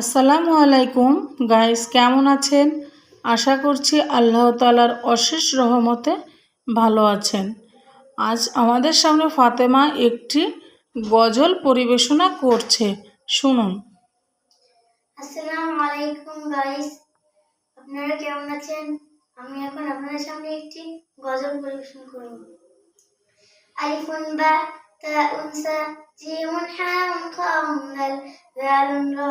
আসসালামু আলাইকুম গাইস, কেমন আছেন? আশা করছি আল্লাহ তালার অশেষ রহমতে ভালো আছেন। আজ আমাদের সামনে ফাতেমা একটি গজল পরিবেশনা করছে, শুনুন। আসসালামু আলাইকুম গাইস, আপনারা কেমন আছেন? আমি এখন আপনাদের সামনে একটি গজল পরিবেশন করব। আলিফুন বা তাউন সা জিমুন হাম জালুন রা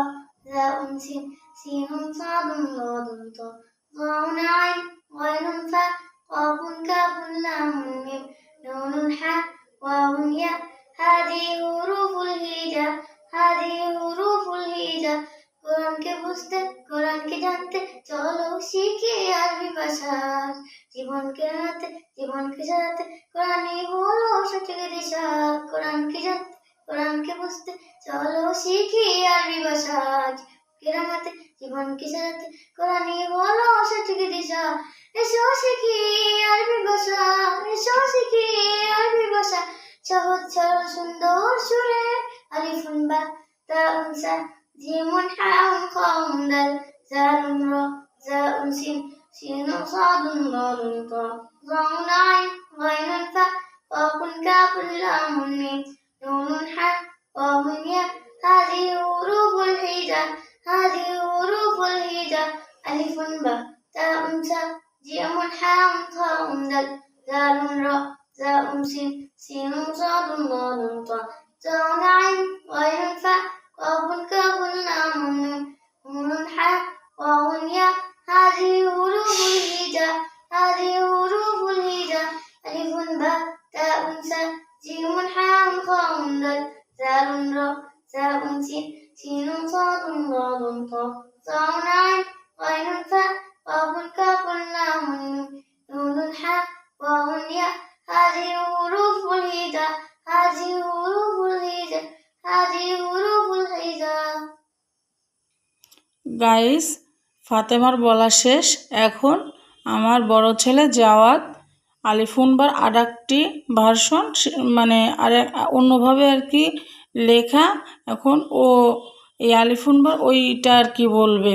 জাউন সিন সিনুন সাদুন দাদুন তা গাউন আইন গাইনুন ফা قافun كافun لام ميم نون حاء واو ياء هذه حروف الهجاء هذه حروف الهجاء কোরআনকে বুঝতে কোরআনকে জানতে চলো শিখি আরবি ভাষা জীবনকে হাতে জীবনকে সাজাতে কোরআনই হলো সঠিক দিশা কোরআনকে জানতে কোরআনকে বুঝতে চলো শিখি আরবি ভাষা। আজ কেরামাতে জীবনকে সাজাতে কোরআনই হলো সঠিক দিশা। এসো শিখি আরবি ভাষা, এসো শিখি আরবি ভাষা। সহজ, সরল, সুন্দর সুরে আলিফুন বা তাউন সা জিমুন হাউন খাউন দাল জালুন রা জাউন সিন সিনুন সাদুন দালুন তা ألف باء تاء ساء جيم حاء خاء دال دال راء زاء سين سين صاد ضاد طاء زاء عين غين فاء قاف كاف لام ميم نون حاء واو ياء هذه حروف الهجاء هذه حروف الهجاء ألف باء تاء ساء جيم حاء خاء دال زال راء زاء سين سين صاد ضاد طاء زاء عين غين فاء قاف كاف لام ميم نون حاء واو ياء هذه حروف الهجاء هذه حروف الهجاء هذه حروف الهجاء গাইস ফাতেমার বলা শেষ এখন আমার বড় ছেলে জাওয়াত আলিফুনবার আর একটি ভার্সন মানে আর অন্যভাবে আর কি লেখা এখন ও এই আলিফুনবার ওইটা আর কি বলবে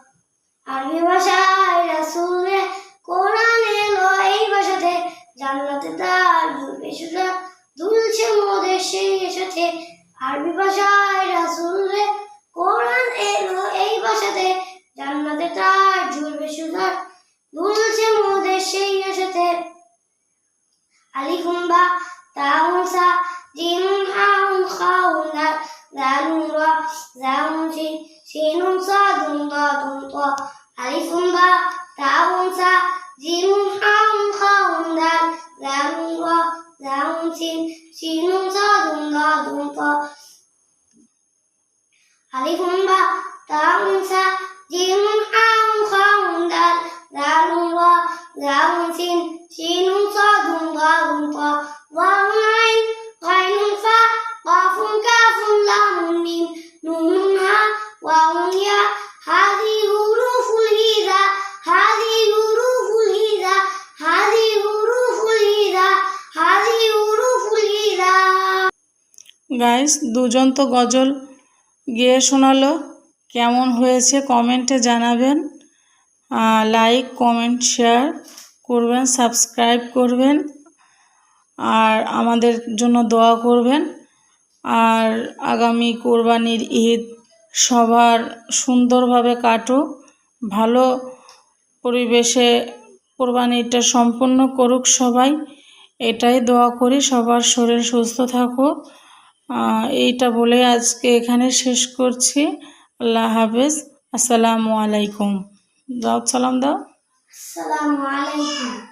আরবি ভাষায় রাসূলে কোরআন এলো এই ভাষাতে। জান্নাতে তার ঢুকবে সুরা দুলছে মোদের সেই সাথে আরবি ভাষায় রাসূলে কোরআন এলো এই ভাষাতে। জান্নাতে তার ঝুলবে সুরা দুলছে মোদের সেই সাথে আলিফুম বা জিম হাউন আলিফুম باء تاء সা جيم حاء خاء دال لام রা لام سين سين صاد ضاد طاء আলিফুম باء تاء সা جيم حاء خاء দাল গাইস, দুজন তো গজল গেয়ে শোনালো। কেমন হয়েছে কমেন্টে জানাবেন। লাইক কমেন্ট শেয়ার করবেন সাবস্ক্রাইব করবেন। আর আমাদের জন্য দোয়া করবেন। আর আগামী কোরবানির ঈদ সবার সুন্দরভাবে কাটুক, ভালো পরিবেশে কোরবানিটা সম্পূর্ণ করুক সবাই। এটাই দোয়া করি, সবার শরীর সুস্থ থাকুক। এইটা বলে আজকে এখানে শেষ করছি। আল্লাহ হাফেজ। আসসালামু আলাইকুম। দাও, সালাম দাও। সালামু আলাইকুম।